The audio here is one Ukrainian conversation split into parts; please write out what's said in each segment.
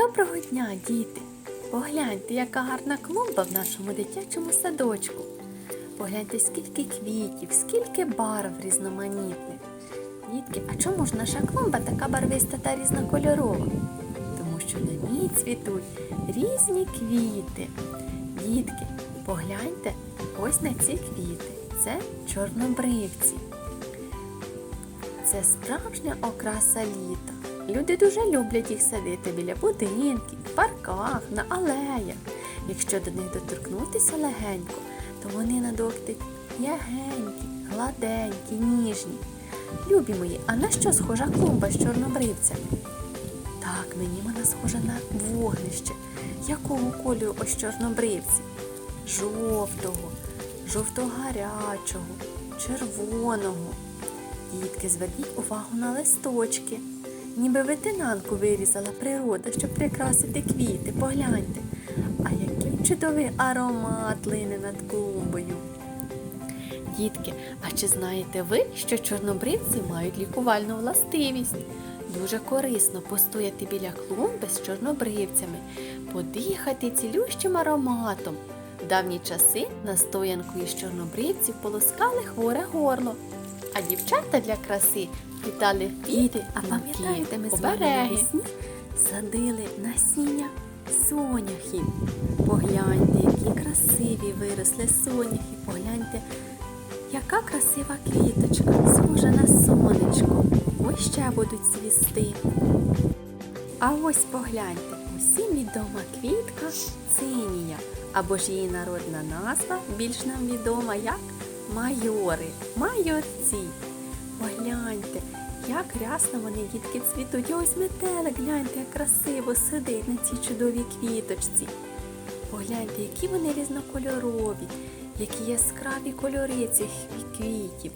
Доброго дня, діти! Погляньте, яка гарна клумба в нашому дитячому садочку. Погляньте, скільки квітів, скільки барв різноманітних. Дітки, а чому ж наша клумба така барвиста та різнокольорова? Тому що на ній цвітуть різні квіти. Дітки, погляньте ось на ці квіти. Це чорнобривці. Це справжня окраса літа. Люди дуже люблять їх садити біля будинків, в парках, на алеях. Якщо до них доторкнутися легенько, то вони на дотик м'ягенькі, гладенькі, ніжні. Любі мої, а на що схожа клумба з чорнобривцями? Так, мені вона схожа на вогнище. Якого кольору ось чорнобривці? Жовтого, жовто-гарячого, червоного. Дітки, зверніть увагу на листочки. Ніби ветенанку вирізала природа, щоб прикрасити квіти. Погляньте. А який чудовий аромат лине над клумбою. Дітки, а чи знаєте ви, що чорнобривці мають лікувальну властивість? Дуже корисно постояти біля клумби з чорнобривцями, подихати цілющим ароматом. В давні часи настоянкою з чорнобривців полоскали хворе горло. А дівчата для краси плітали квіти, А пам'ятаєте, ми з вами садили насіння соняхів. Погляньте, які красиві виросли соняхи. Погляньте, яка красива квіточка, схожа на сонечко. Ось ще будуть цвісти. А ось погляньте, усім відома квітка цинія, або ж її народна назва більш нам відома як майори, майорці. Погляньте, як рясно вони дітки цвітуть. І ось метелик, гляньте, як красиво сидить на цій чудовій квіточці. Погляньте, які вони різнокольорові, які яскраві кольори цих квітів.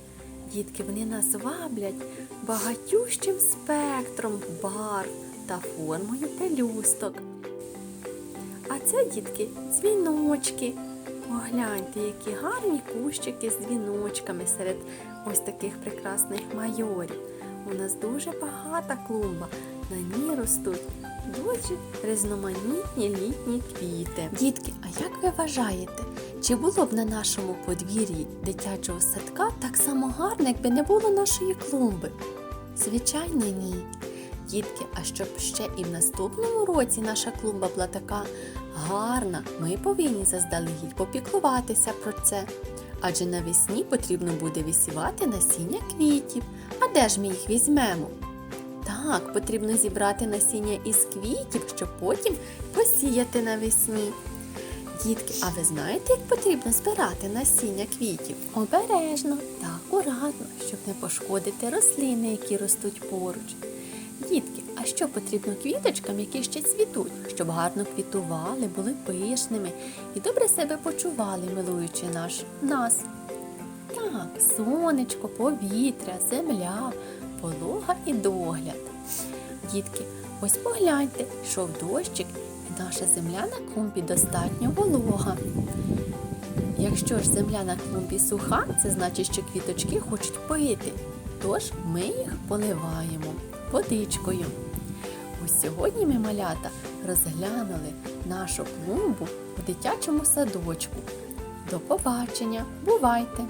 Дітки, вони нас ваблять багатющим спектром барв та формою пелюсток. А це, дітки, дзвіночки. Погляньте, які гарні кущики з дзвіночками серед ось таких прекрасних майорів. У нас дуже багата клумба. На ній ростуть дуже різноманітні літні квіти. Дітки, а як ви вважаєте, чи було б на нашому подвір'ї дитячого садка так само гарно, якби не було нашої клумби? Звичайно, ні. Дітки, а щоб ще і в наступному році наша клумба була така гарна, ми повинні заздалегідь попіклуватися про це. Адже навесні потрібно буде висівати насіння квітів. А де ж ми їх візьмемо? Так, потрібно зібрати насіння із квітів, щоб потім посіяти навесні. Дітки, а ви знаєте, як потрібно збирати насіння квітів? Обережно та акуратно, щоб не пошкодити рослини, які ростуть поруч. Дітки, а що потрібно квіточкам, які ще цвітуть, щоб гарно квітували, були пишними і добре себе почували, милуючи наш нас? Так, сонечко, повітря, земля, полога і догляд. Дітки, ось погляньте, йшов дощик, і наша земля на клумбі достатньо волога. Якщо ж земля на клумбі суха, це значить, що квіточки хочуть пити. Тож ми їх поливаємо водичкою. Ось сьогодні ми малята розглянули нашу клумбу в дитячому садочку. До побачення! Бувайте!